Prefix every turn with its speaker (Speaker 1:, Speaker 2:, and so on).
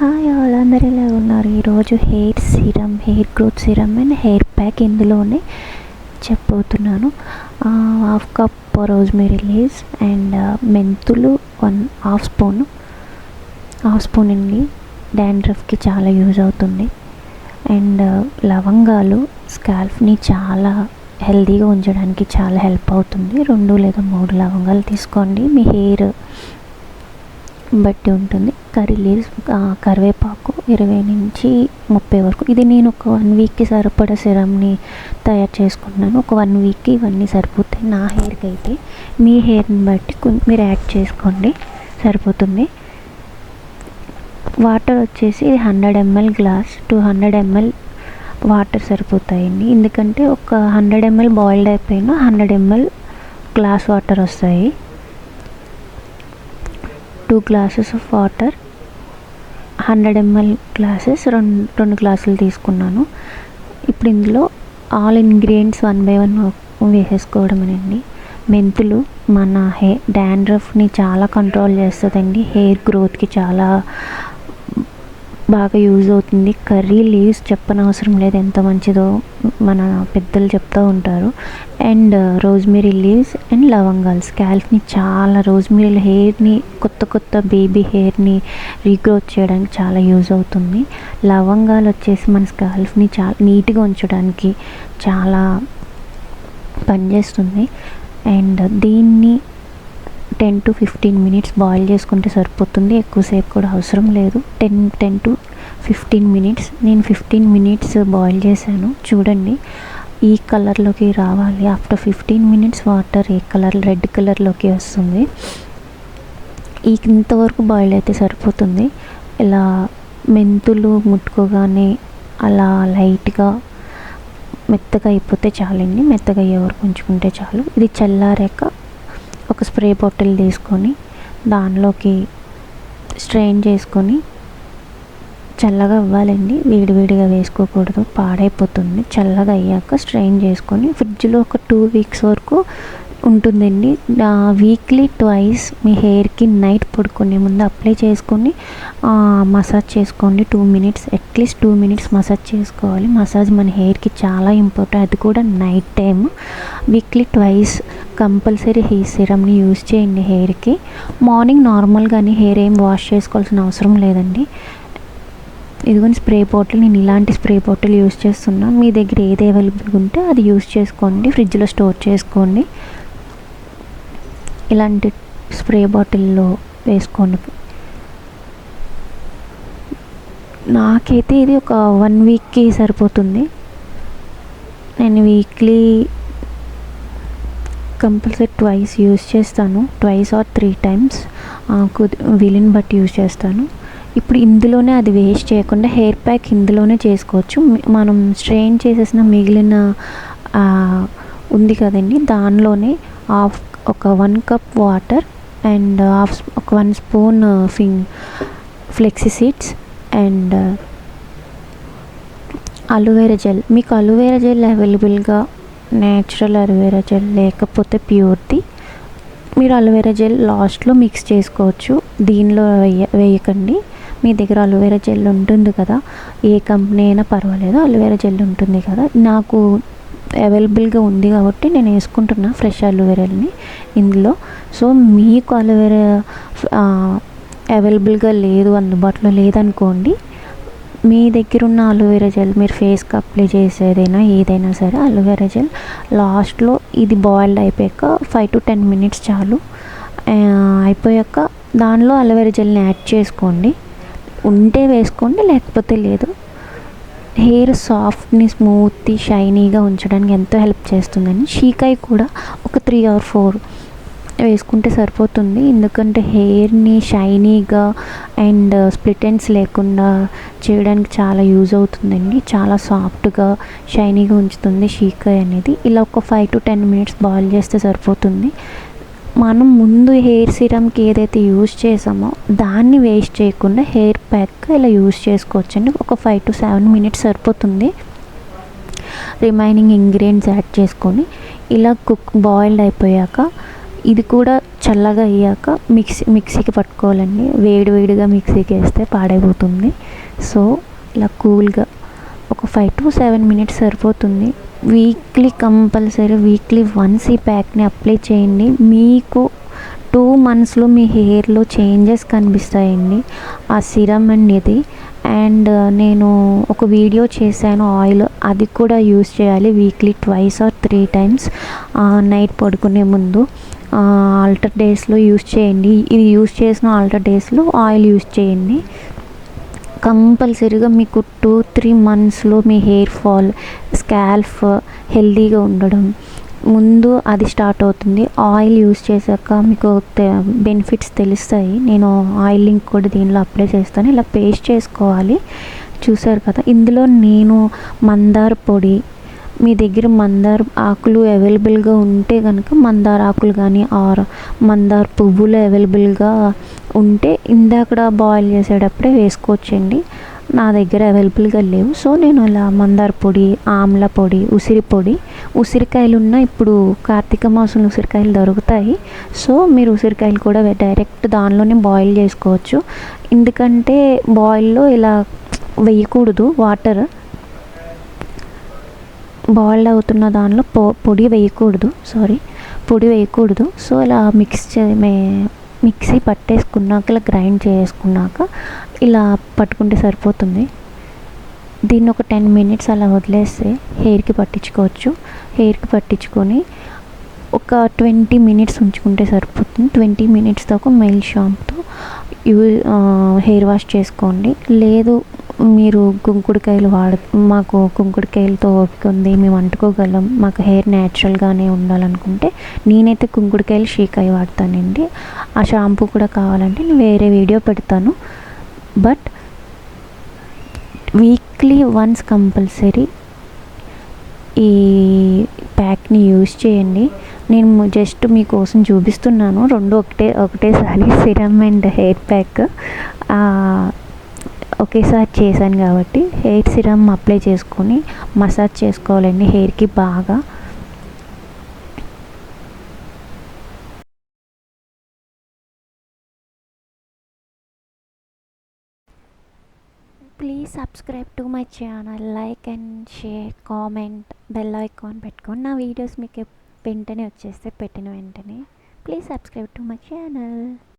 Speaker 1: Hi all అందరు ఎలా ఉన్నారు ఈరోజు hair serum hair growth serum and hair pack ఇందులోనే చెప్పబోతున్నాను. Half cup rosemary leaves and మెంతులు one half spoon half spoon అండి. డాండ్రఫ్కి చాలా యూజ్ అవుతుంది. అండ్ లవంగాలు స్కాల్ఫ్ని చాలా హెల్తీగా ఉంచడానికి చాలా హెల్ప్ అవుతుంది. రెండు లేదా మూడు లవంగాలు తీసుకోండి. మీ హెయిర్ బట్టి ఉంటుంది. కర్రీ లీవ్స్ కరివేపాకు ఇరవై నుంచి ముప్పై వరకు. ఇది నేను ఒక వన్ వీక్కి సరిపడా సిరమ్ని తయారు చేసుకుంటున్నాను. ఒక వన్ వీక్కి ఇవన్నీ సరిపోతాయి నా హెయిర్కి అయితే. మీ హెయిర్ని బట్టి కొంచెం మీరు యాడ్ చేసుకోండి. సరిపోతుంది. వాటర్ వచ్చేసి ఇది hundred ML glass two hundred ML water సరిపోతాయండి. ఎందుకంటే ఒక హండ్రెడ్ ఎంఎల్ బాయిల్డ్ అయిపోయిన హండ్రెడ్ ఎంఎల్ గ్లాస్ వాటర్ వస్తాయి. Two glasses of water hundred ML glasses రెండు రెండు గ్లాసులు తీసుకున్నాను. ఇప్పుడు ఇందులో all ingredients one by one వేసేసుకోవడమేనండి. మెంతులు మన హెయిర్ డాండ్రఫ్ని చాలా కంట్రోల్ చేస్తుందండి. హెయిర్ గ్రోత్కి చాలా బాగా యూజ్ అవుతుంది. కర్రీ లీవ్స్ చెప్పనవసరం లేదు. ఎంత మంచిదో మన పెద్దలు చెప్తూ ఉంటారు. అండ్ రోజ్మెరీ లీవ్స్ అండ్ లవంగాలు స్కాల్ఫ్ని చాలా రోజ్మెరీ హెయిర్ని కొత్త కొత్త బేబీ హెయిర్ని రీగ్రోత్ చేయడానికి చాలా యూజ్ అవుతుంది. లవంగాలు వచ్చేసి మన స్కాల్ఫ్ని చాలా నీట్గా ఉంచడానికి చాలా పనిచేస్తుంది. అండ్ దీన్ని ten to fifteen minutes boil చేసుకుంటే సరిపోతుంది. ఎక్కువసేపు కూడా అవసరం లేదు. Ten ten to fifteen minutes నేను ఫిఫ్టీన్ మినిట్స్ బాయిల్ చేశాను. చూడండి. ఈ కలర్లోకి రావాలి. ఆఫ్టర్ ఫిఫ్టీన్ మినిట్స్ వాటర్ ఏ కలర్ రెడ్ కలర్లోకి వస్తుంది. ఈ ఇంతవరకు బాయిల్ అయితే సరిపోతుంది. ఇలా మెంతులు ముట్టుకోగానే అలా లైట్గా మెత్తగా అయిపోతే చాలండి. మెత్తగా అయ్యే వరకు ఉంచుకుంటే చాలు. ఇది చల్లారాక ఒక స్ప్రే బాటిల్ తీసుకొని దానిలోకి స్ట్రెయిన్ చేసుకొని చల్లగా అవ్వాలండి. వేడివేడిగా వేసుకోకూడదు. పాడైపోతుంది. చల్లగా అయ్యాక స్ట్రెయిన్ చేసుకొని ఫ్రిడ్జ్లో ఒక టూ వీక్స్ వరకు ఉంటుందండి. వీక్లీ ట్వైస్ మీ హెయిర్కి నైట్ పడుకునే ముందు అప్లై చేసుకొని మసాజ్ చేసుకోండి. Two minutes at least two minutes massage చేసుకోవాలి. మసాజ్ మన హెయిర్కి చాలా ఇంపార్టెంట్ అది కూడా night time weekly twice compulsory hair సిరమ్ని use చేయండి హెయిర్కి మార్నింగ్ నార్మల్గానే హెయిర్ ఏం వాష్ చేసుకోవాల్సిన అవసరం లేదండి. ఇదిగోని స్ప్రే బాటిల్ నేను ఇలాంటి స్ప్రే బాటిల్ యూస్ చేస్తున్నా. మీ దగ్గర ఏది అవైలబుల్ ఉంటే అది యూస్ చేసుకోండి. ఫ్రిడ్జ్లో స్టోర్ చేసుకోండి. ఇలాంటి స్ప్రే బాటిల్లో వేసుకోండి నాకైతే ఇది ఒక వన్ వీక్కి సరిపోతుంది. నేను వీక్లీ కంపల్సరీ ట్వైస్ యూజ్ చేస్తాను. Twice or three times. వీలుని బట్టి యూజ్ చేస్తాను. ఇప్పుడు ఇందులోనే అది వేస్ట్ చేయకుండా హెయిర్ ప్యాక్ ఇందులోనే చేసుకోవచ్చు. మనం స్ట్రెయిన్ చేసేసిన మిగిలిన ఉంది కదండి దానిలోనే హాఫ్ ఒక one cup water and half ఒక one spoon ఫింగ్ flax seeds and aloe vera gel మీకు అలోవేరా జెల్ అవైలబుల్గా నేచురల్ అలోవేరా జెల్ లేకపోతే ప్యూర్ది మీరు అలోవెరా జెల్ లాస్ట్లో మిక్స్ చేసుకోవచ్చు. దీనిలో వేయ వేయకండి. మీ దగ్గర అలోవెరా జెల్ ఉంటుంది కదా ఏ కంపెనీ అయినా పర్వాలేదు అలోవేరా జెల్ ఉంటుంది కదా. నాకు అవైలబుల్గా ఉంది కాబట్టి నేను వేసుకుంటున్నా ఫ్రెష్ అలోవెరాని ఇందులో. సో మీకు అలోవెరా అవైలబుల్గా లేదు అందుబాటులో లేదనుకోండి మీ దగ్గర ఉన్న అలోవెరా జెల్ మీరు ఫేస్కి అప్లై చేసేదైనా ఏదైనా సరే అలోవెరా జెల్ లాస్ట్లో ఇది బాయిల్డ్ అయిపోయాక ఫైవ్ టు టెన్ మినిట్స్ చాలు. అయిపోయాక దానిలో అలోవెరా జెల్ని యాడ్ చేసుకోండి. ఉంటే వేసుకోండి లేకపోతే లేదు. హెయిర్ సాఫ్ట్ని స్మూత్గా షైనీగా ఉంచడానికి ఎంతో హెల్ప్ చేస్తుందని షీకాయ్ కూడా ఒక త్రీ ఆర్ ఫోర్ వేసుకుంటే సరిపోతుంది. ఎందుకంటే హెయిర్ని షైనీగా అండ్ స్ప్లిట్ ఎండ్స్ లేకుండా చేయడానికి చాలా యూజ్ అవుతుందండి. చాలా సాఫ్ట్గా షైనీగా ఉంచుతుంది షీకాయ్ అనేది. ఇలా ఒక five to ten minutes boil చేస్తే సరిపోతుంది. మనం ముందు హెయిర్ సిరమ్కి ఏదైతే యూజ్ చేసామో దాన్ని వేస్ట్ చేయకుండా హెయిర్ ప్యాక్ ఇలా యూజ్ చేసుకోవచ్చండి. ఒక ఫైవ్ టు సెవెన్ మినిట్స్ సరిపోతుంది. రిమైనింగ్ ఇంగ్రీడియంట్స్ యాడ్ చేసుకొని ఇలా కుక్ బాయిల్డ్ అయిపోయాక ఇది కూడా చల్లగా అయ్యాక మిక్సీ మిక్సీకి పట్టుకోవాలండి. వేడి వేడిగా మిక్సీకి వేస్తే పాడైపోతుంది. సో ఇలా కూల్గా ఒక ఫైవ్ టు సెవెన్ మినిట్స్ సరిపోతుంది. వీక్లీ కంపల్సరీ వీక్లీ వన్స్ ఈ ప్యాక్ని అప్లై చేయండి. మీకు టూ మంత్స్లో మీ హెయిర్లో చేంజెస్ కనిపిస్తాయండి. ఆ సిరమ్ అండి ఇది అండ్ నేను ఒక వీడియో చేశాను ఆయిల్ అది కూడా యూస్ చేయాలి weekly twice or three times night పడుకునే ముందు. ఆల్టర్ డేస్లో యూస్ చేయండి. ఇది యూస్ చేసిన ఆల్టర్ డేస్లో ఆయిల్ యూస్ చేయండి. కంపల్సరీగా మీకు టూ త్రీ మంత్స్లో మీ హెయిర్ ఫాల్ స్కాల్ఫ్ హెల్దీగా ఉండడం ముందు అది స్టార్ట్ అవుతుంది. ఆయిల్ యూస్ చేశాక మీకు బెనిఫిట్స్ తెలుస్తాయి. నేను ఆయిల్ లింక్ కూడా దీనిలో అప్లై చేస్తాను. ఇలా పేస్ట్ చేసుకోవాలి. చూసారు కదా ఇందులో నేను మందార పొడి మీ దగ్గర మందార ఆకులు అవైలబుల్గా ఉంటే కనుక మందార ఆకులు కానీ ఆర్ మందార పువ్వులు అవైలబుల్గా ఉంటే ఇందాక బాయిల్ చేసేటప్పుడే వేసుకోవచ్చండి. నా దగ్గర అవైలబుల్గా లేవు. సో నేను ఇలా మందార పొడి ఆమ్ల పొడి ఉసిరి పొడి ఉసిరికాయలు ఉన్న ఇప్పుడు కార్తీక మాసంలో ఉసిరికాయలు దొరుకుతాయి. సో మీరు ఉసిరికాయలు కూడా డైరెక్ట్ దానిలోనే బాయిల్ చేసుకోవచ్చు. ఎందుకంటే బాయిల్లో ఇలా వేయకూడదు వాటర్. బాయిల్డ్ అవుతున్న దానిలో పొ పొడి వేయకూడదు సారీ పొడి వేయకూడదు. సో ఇలా మిక్స్ చే మిక్సీ పట్టేసుకున్నాక ఇలా గ్రైండ్ చేసుకున్నాక ఇలా పట్టుకుంటే సరిపోతుంది. దీన్ని ఒక టెన్ మినిట్స్ అలా వదిలేస్తే హెయిర్కి పట్టించుకోవచ్చు. హెయిర్కి పట్టించుకొని ఒక ట్వంటీ మినిట్స్ ఉంచుకుంటే సరిపోతుంది. ట్వంటీ మినిట్స్ దాకా మెయిల్ షాంప్తో యూ హెయిర్ వాష్ చేసుకోండి. లేదు మీరు కుంకుడుకాయలు వాడ మాకు కుంకుడుకాయలతో ఓపిక ఉంది మేము అంటుకోగలం మాకు హెయిర్ న్యాచురల్గానే ఉండాలనుకుంటే నేనైతే కుంకుడుకాయలు షీకాయ వాడతానండి. ఆ షాంపూ కూడా కావాలంటే నేను వేరే వీడియో పెడతాను. బట్ వీక్లీ వన్స్ కంపల్సరీ ఈ ప్యాక్ని యూజ్ చేయండి. నేను జస్ట్ మీకోసం చూపిస్తున్నాను. రెండు ఒకటే ఒకటేసారి సిరమ్ అండ్ హెయిర్ ప్యాక్. ఒకేసారి చేశాను కాబట్టి. హెయిర్ సిరమ్ అప్లై చేసుకొని మసాజ్ చేసుకోవాలండి హెయిర్కి బాగా. Please subscribe to my channel like and share comment bell icon పెట్టుకొని నా వీడియోస్ మీకు వెంటనే వచ్చేస్తే పెట్టిన వెంటనే. Please subscribe to my channel